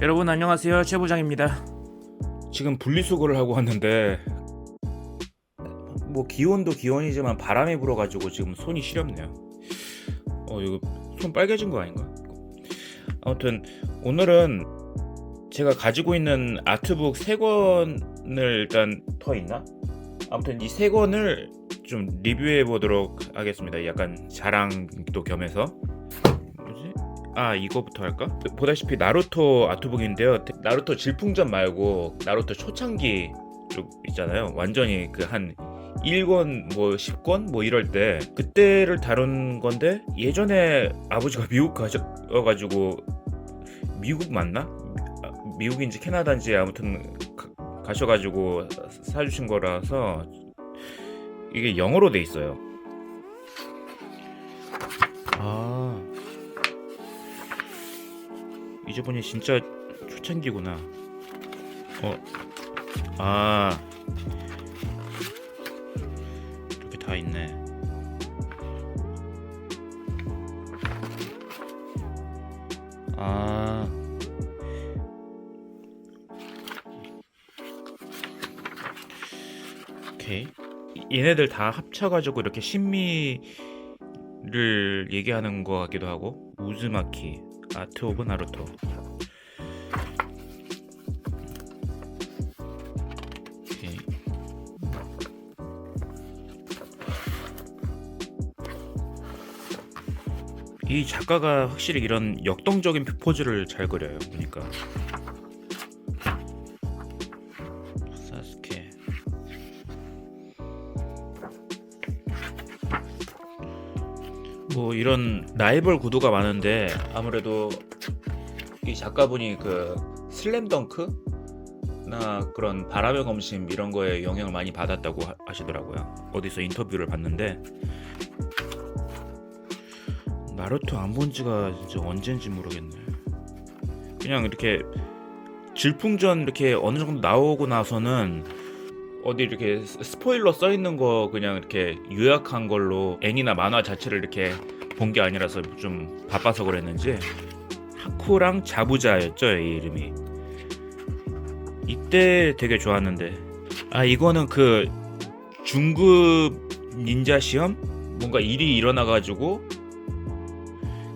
여러분 안녕하세요 최 부장입니다. 지금 분리수거를 하고 왔는데 뭐 기온도 기온이지만 바람이 불어가지고 지금 손이 시렵네요. 어 이거 손 빨개진 거 아닌가? 아무튼 오늘은 제가 가지고 있는 아트북 세 권을 일단 더 있나? 아무튼 이 세 권을 좀 리뷰해 보도록 하겠습니다. 약간 자랑도 겸해서? 아 이거부터 할까? 보다시피 나루토 아트북인데요. 나루토 질풍전 말고 나루토 초창기 쪽 있잖아요. 완전히 그 한 1권 뭐 10권 뭐 이럴 때 그때를 다룬 건데 예전에 아버지가 미국 가셔가지고 미국 맞나? 아, 미국인지 캐나다인지 아무튼 가, 가셔가지고 사주신 거라서 이게 영어로 돼 있어요. 이제 보니 진짜 초창기구나. 어, 아 이렇게 다 있네. 아. 오케이. 얘네들 다 합쳐가지고 이렇게 신미를 얘기하는 것 같기도 하고 우즈마키 아트 오브 나루토. 이 작가가 확실히 이런 역동적인 포즈를 잘 그려요 보니까 뭐 이런 라이벌 구도가 많은데 아무래도 이 작가분이 그 슬램덩크나 그런 바람의 검심 이런 거에 영향을 많이 받았다고 하- 하시더라고요. 어디서 인터뷰를 봤는데 나루토 안 본 지가 진짜 언젠지 모르겠네. 그냥 이렇게 질풍전 이렇게 어느 정도 나오고 나서는 어디 이렇게 스- 스포일러 써 있는 거 그냥 이렇게 요약한 걸로 애니나 만화 자체를 이렇게 본 게 아니라서 좀 바빠서 그랬는지 하쿠랑 자부자였죠 이 이름이. 이때 되게 좋았는데. 아 이거는 그 중급 닌자 시험? 뭔가 일이 일어나 가지고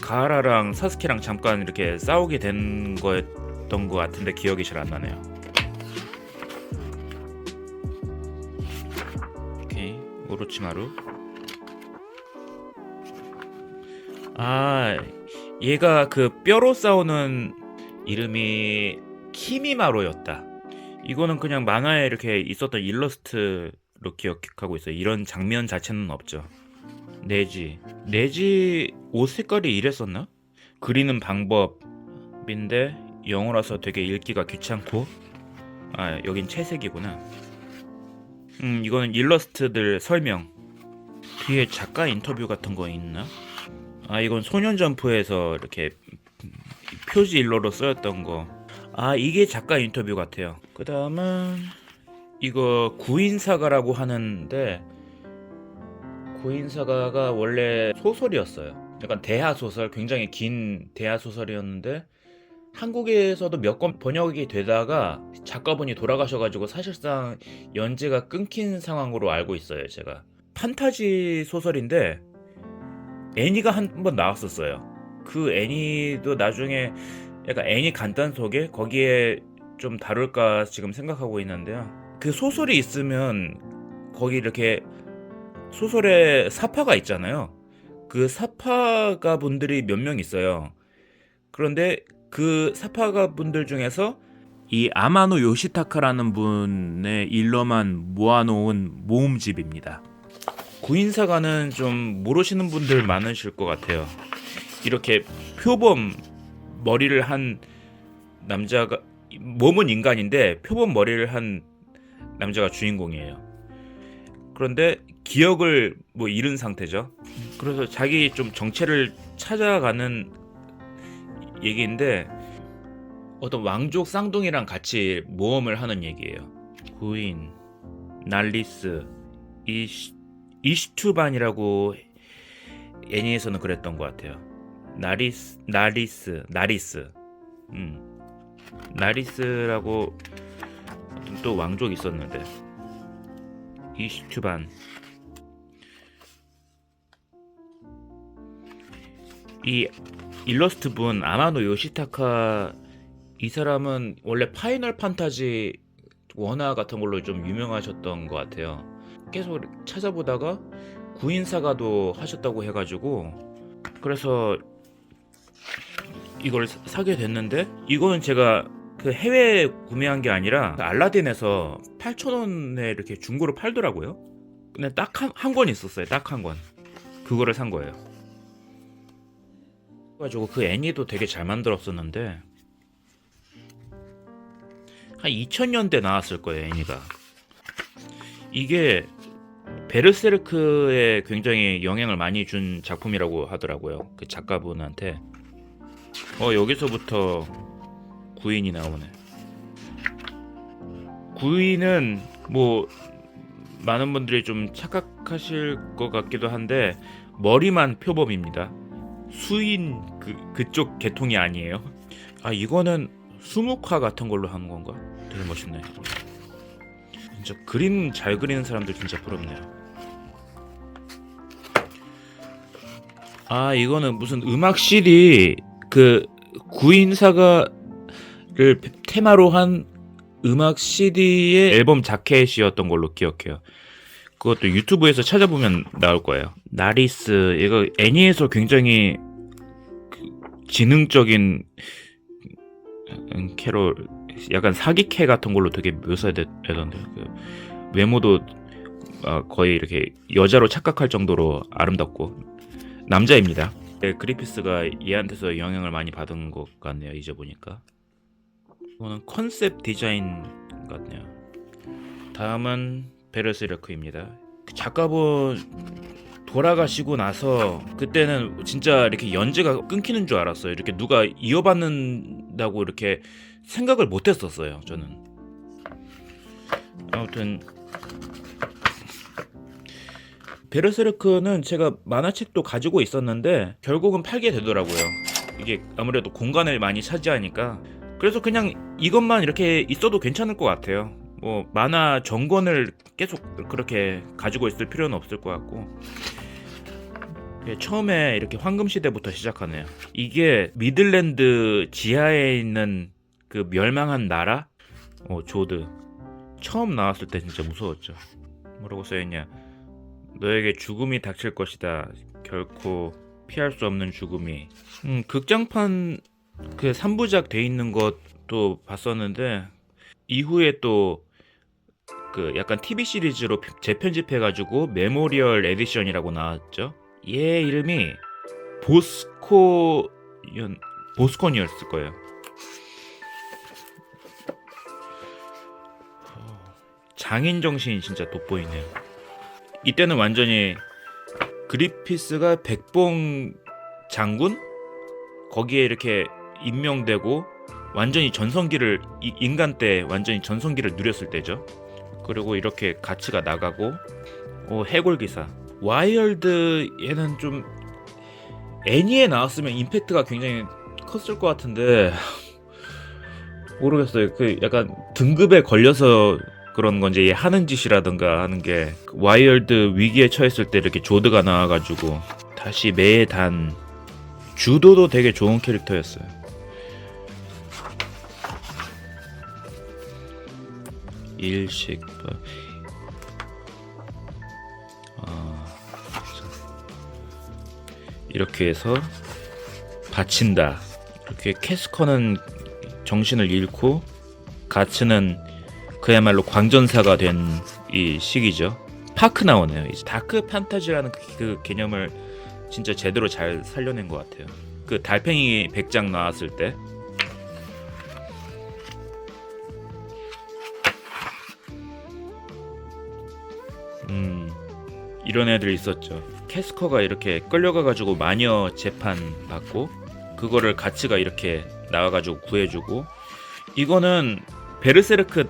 가하라랑 사스케랑 잠깐 이렇게 싸우게 된 거였던 것 같은데 기억이 잘 안 나네요. 오로치마루? 아 얘가 그 뼈로 싸우는 이름이 키미마로였다. 이거는 그냥 만화에 이렇게 있었던 일러스트로 기억하고 있어요. 이런 장면 자체는 없죠. 내지 내지 옷 색깔이 이랬었나? 그리는 방법인데 영어라서 되게 읽기가 귀찮고. 아 여긴 채색이구나 음 이거는 일러스트들 설명 뒤에 작가 인터뷰 같은 거 있나? 아 이건 소년 점프에서 이렇게 표지 일러로 쓰였던 거. 아 이게 작가 인터뷰 같아요. 그 다음은 이거 구인사가라고 하는데 구인사가가 원래 소설이었어요. 약간 대하 소설, 굉장히 긴 대하 소설이었는데 한국에서도 몇 권 번역이 되다가 작가분이 돌아가셔가지고 사실상 연재가 끊긴 상황으로 알고 있어요. 제가 판타지 소설인데 애니가 한 번 나왔었어요. 그 애니도 나중에 약간 애니 간단 소개 거기에 좀 다룰까 지금 생각하고 있는데요. 그 소설이 있으면 거기 이렇게 소설에 사파가 있잖아요. 그 사파가 분들이 몇 명 있어요. 그런데 그 사파가 분들 중에서 이 아마노 요시타카라는 분의 일러만 모아놓은 모음집입니다. 구인사가는 좀 모르시는 분들 많으실 것 같아요. 이렇게 표범 머리를 한 남자가 몸은 인간인데 표범 머리를 한 남자가 주인공이에요. 그런데 기억을 뭐 잃은 상태죠. 그래서 자기 좀 정체를 찾아가는 얘기인데 어떤 왕족 쌍둥이랑 같이 모험을 하는 얘기예요. 구인, 날리스, 이시, 이시투반이라고 애니에서는 그랬던 것 같아요. 나리스, 나리스, 나리스. 음. 나리스라고 또 왕족이 있었는데 이슈튜반 이 일러스트 분 아마노 요시타카 이 사람은 원래 파이널 판타지 원화 같은 걸로 좀 유명하셨던 것 같아요. 계속 찾아보다가 구인사가도 하셨다고 해가지고 그래서 이걸 사- 사게 됐는데 이거는 제가 그 해외 구매한 게 아니라 알라딘에서 8,000원에 이렇게 중고로 팔더라고요. 근데 딱한한권 있었어요. 딱 한 권. 그거를 산 거예요. 그래가지고 그 애니도 되게 잘 만들었었는데 한 2000년대 나왔을 거예요 애니가. 이게 베르세르크에 굉장히 영향을 많이 준 작품이라고 하더라고요. 그 작가분한테. 어 여기서부터 구인이 나오네. 구인은 뭐 많은 분들이 좀 착각하실 것 같기도 한데 머리만 표범입니다. 수인 그 그쪽 계통이 아니에요. 아 이거는 수묵화 같은 걸로 하는 건가? 되게 멋있네. 진짜 그림 잘 그리는 사람들 진짜 부럽네요. 아 이거는 무슨 음악 CD 그 구인사가를 테마로 한 음악 CD의 앨범 자켓이었던 걸로 기억해요. 그것도 유튜브에서 찾아보면 나올 거예요. 나리스 이거 애니에서 굉장히 그 지능적인 음, 캐롤 약간 사기캐 같은 걸로 되게 묘사되던데 그 외모도 아, 거의 이렇게 여자로 착각할 정도로 아름답고 남자입니다. 네, 그리피스가 얘한테서 영향을 많이 받은 것 같네요. 이제 보니까 이거는 컨셉 디자인 같네요. 다음은 베르세르크입니다. 그 작가분 돌아가시고 나서 그때는 진짜 이렇게 연재가 끊기는 줄 알았어요. 이렇게 누가 이어받는다고 이렇게 생각을 못 했었어요. 저는 아무튼 베르세르크는 제가 만화책도 가지고 있었는데 결국은 팔게 되더라고요. 이게 아무래도 공간을 많이 차지하니까 그래서 그냥 이것만 이렇게 있어도 괜찮을 것 같아요. 뭐 만화 전권을 계속 그렇게 가지고 있을 필요는 없을 것 같고 예, 처음에 이렇게 황금 시대부터 시작하네요. 이게 미들랜드 지하에 있는 그 멸망한 나라, 어 조드 처음 나왔을 때 진짜 무서웠죠. 뭐라고 써있냐? 너에게 죽음이 닥칠 것이다. 결코 피할 수 없는 죽음이. 음, 극장판 그 3부작 돼 있는 것도 봤었는데 이후에 또 그 약간 TV 시리즈로 재편집해 가지고 메모리얼 에디션이라고 나왔죠. 얘 이름이 보스코 연 보스콘이었을 거예요. 장인 정신이 진짜 돋보이네요. 이때는 완전히 그리피스가 백봉 장군 거기에 이렇게 임명되고 완전히 전성기를 이- 인간 때 완전히 전성기를 누렸을 때죠. 그리고 이렇게 가치가 나가고 어, 해골 기사 와이얼드 얘는 좀 애니에 나왔으면 임팩트가 굉장히 컸을 것 같은데 모르겠어요. 그 약간 등급에 걸려서 그런 건지 얘 하는 짓이라든가 하는 게 와이얼드 위기에 처했을 때 이렇게 조드가 나와가지고 다시 매단 주도도 되게 좋은 캐릭터였어요. 일식 아, 이렇게 해서 바친다. 이렇게 캐스커는 정신을 잃고 가츠는 그야말로 광전사가 된 이 시기죠. 파크 나오네요. 이제 다크 판타지라는 그, 그 개념을 진짜 제대로 잘 살려낸 것 같아요. 그 달팽이 백장 나왔을 때 음, 이런 애들 있었죠. 캐스커가 이렇게 끌려가가지고 마녀 재판 받고 그거를 가츠가 이렇게 나와가지고 구해주고 이거는 베르세르크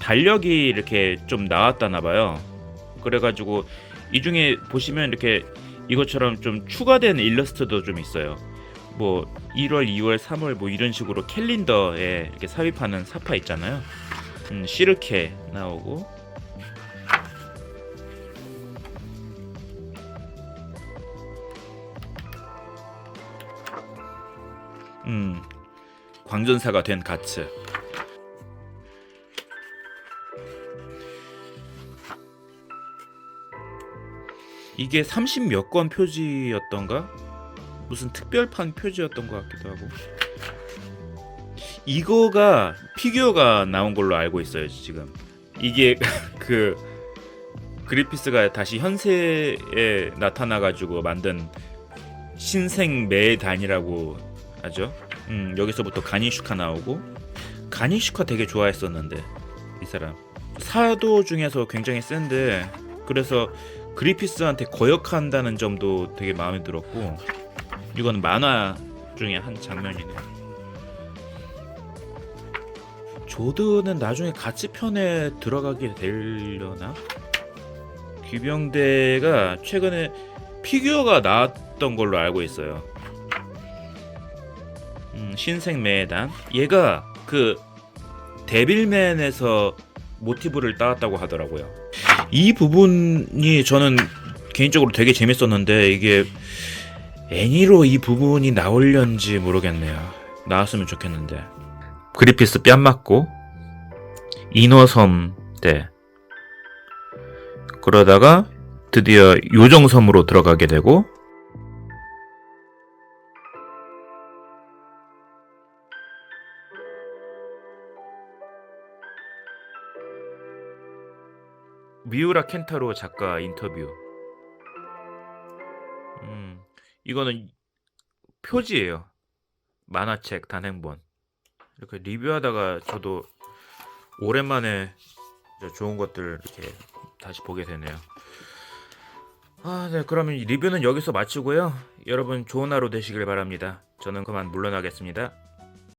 달력이 이렇게 좀 나왔다나 봐요. 그래가지고 이 중에 보시면 이렇게 이것처럼 좀 추가된 일러스트도 좀 있어요. 뭐 1월, 2월, 3월 뭐 이런 식으로 캘린더에 이렇게 삽입하는 사파 있잖아요. 음, 시르케 나오고 음. 광전사가 된 가츠. 이게 30몇 권 표지였던가? 무슨 특별판 표지였던 것 같기도 하고. 이거가 피규어가 나온 걸로 알고 있어요 지금. 이게 그 그리피스가 다시 현세에 나타나 가지고 만든 신생 매단이라고 하죠. 음, 여기서부터 가니슈카 나오고 가니슈카 되게 좋아했었는데 이 사람 사도 중에서 굉장히 센데 그래서 그리피스한테 거역한다는 점도 되게 마음에 들었고 이건 만화 중에 한 장면이네요. 조드는 나중에 같이 편에 들어가게 되려나? 귀병대가 최근에 피규어가 나왔던 걸로 알고 있어요. 음, 신생 매단 얘가 그 데빌맨에서 모티브를 따왔다고 하더라고요. 이 부분이 저는 개인적으로 되게 재밌었는데 이게 애니로 이 부분이 나올련지 모르겠네요. 나왔으면 좋겠는데. 그리피스 뺨 맞고 인어섬 때 그러다가 드디어 요정섬으로 들어가게 되고 미우라 켄타로 작가 인터뷰. 음, 이거는 표지예요. 만화책 단행본. 이렇게 리뷰하다가 저도 오랜만에 좋은 것들 이렇게 다시 보게 되네요. 아, 네. 그러면 이 리뷰는 여기서 마치고요. 여러분 좋은 하루 되시길 바랍니다. 저는 그만 물러나겠습니다.